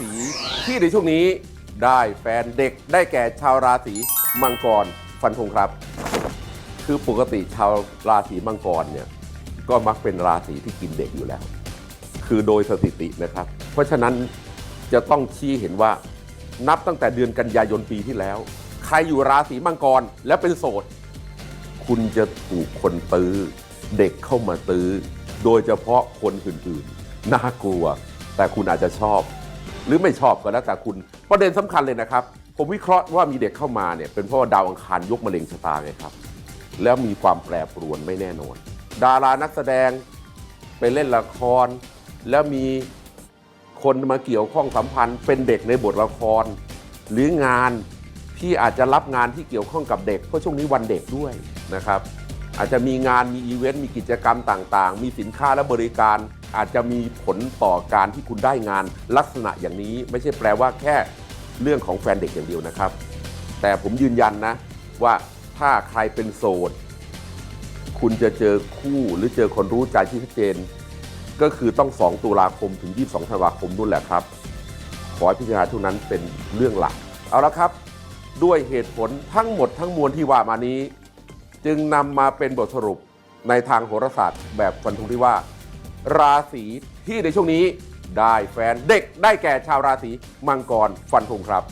ศีที่ในช่วงนี้ได้แฟนเด็กได้แก่ชาวราศีมังกรฟันธงครับ คือปกติชาวราศีมังกรเนี่ยก็มักเป็นราศีที่กินเด็กอยู่แล้ว คือโดยสถิตินะครับ เพราะฉะนั้นจะต้องชี้เห็นว่านับตั้งแต่เดือนกันยายนปีที่แล้ว ใครอยู่ราศีมังกรแล้วเป็นโสด คุณจะถูกคนตื้อ เด็กเข้ามาตื้อ โดยเฉพาะคนอื่นๆ น่ากลัว แต่คุณอาจจะชอบ หรือไม่ชอบก็แล้วแต่คุณประเด็นสำคัญเลยนะครับ ผมวิเคราะห์ว่ามีเด็กเข้ามาเนี่ยเป็นเพราะาดาวอังคารยกมะเร็งชะตาไงครับ แล้วมีความแปรปรวนไม่แน่นอน ดารานักแสดงไปเล่นละคร แล้วมีคนมาเกี่ยวข้องสัมพันธ์ เป็นเด็กในบทละคร หรืองานที่อาจจะรับงานที่เกี่ยวข้องกับเด็กเพราะช่วงนี้วันเด็กด้วยนะครับ อาจจะมีงานมีอีเวนต์มีกิจกรรมต่างๆ มีสินค้าและบริการ อาจจะมีผลต่อการที่คุณได้งานลักษณะอย่างนี้ ไม่ใช่แปลว่าแค่เรื่องของแฟนเด็กอย่างเดียวนะครับ แต่ผมยืนยันนะว่าถ้าใครเป็นโสด คุณจะเจอคู่หรือเจอคนรู้ใจที่ชัดเจน ก็คือต้อง 2 ตุลาคมถึง 22ธันวาคมนู่นแหละครับ ขอให้พิจารณาทุกนั้นเป็นเรื่องหลัก เอาละครับ ด้วยเหตุผลทั้งหมดทั้งมวลที่ว่ามานี้ จึงนำมาเป็นบทสรุปในทางโหราศาสตร์แบบฟันธงที่ว่า ราศีที่ในช่วงนี้ได้แฟนเด็กได้แก่ชาวราศีมังกรฟันธงครับ